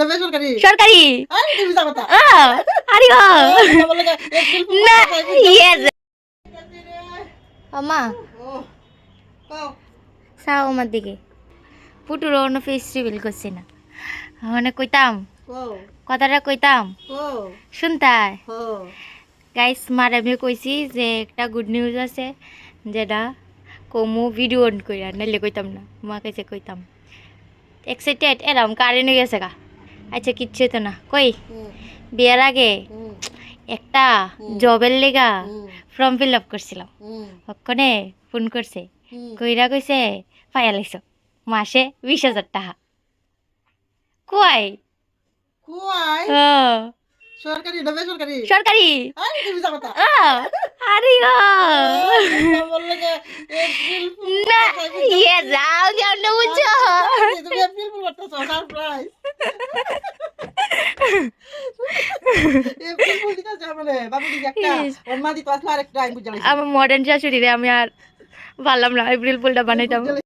না বেসরকারি সরকারি? আরে তুমি যাও তা আরে ও। বলে এপ্রিল ফুল না কথা আমা ও আমার দিকে। পুটুর অন্য ফেস রিভিল করছে না। মানে কইতাম। কথাটা কইতাম। শুনতাই? গাইস মার আমি কইছি যে একটা গুড নিউজ আছে যেটা কমু ভিডিও অন কইরা নাইলে কইতাম না। মা কাছে কইতাম। এক্সাইটেড এরম কারেন্ট হয়ে গেছে গা। আচ্ছা কিচ্ছু তো না। কই? বিয়ার আগে একটা জবের লেগা ফর্ম ফিল আপ করছিলাম। ওখানে ফোন করছে কইরা কইছে পাইয়া লাইছ মাসে বিশ হাজার টাকা। কুয়াই ও, সরকারি না বেসরকারি? সরকারি। আরে ইয়ে যাও যাও না বুঝছ তুমি এপ্রিল ফুল করতেছো সারপ্রাইজ এপ্রিল ফুল দিতে যাবে না বাবু দিকে একটা ইস। ওর মা দিতে আসলে আরেকটা আমি বুঝালাম আমার মডার্ন শাশুড়ি রে আমি আর পারলাম না এপ্রিল ফুলটা বানাইতাম।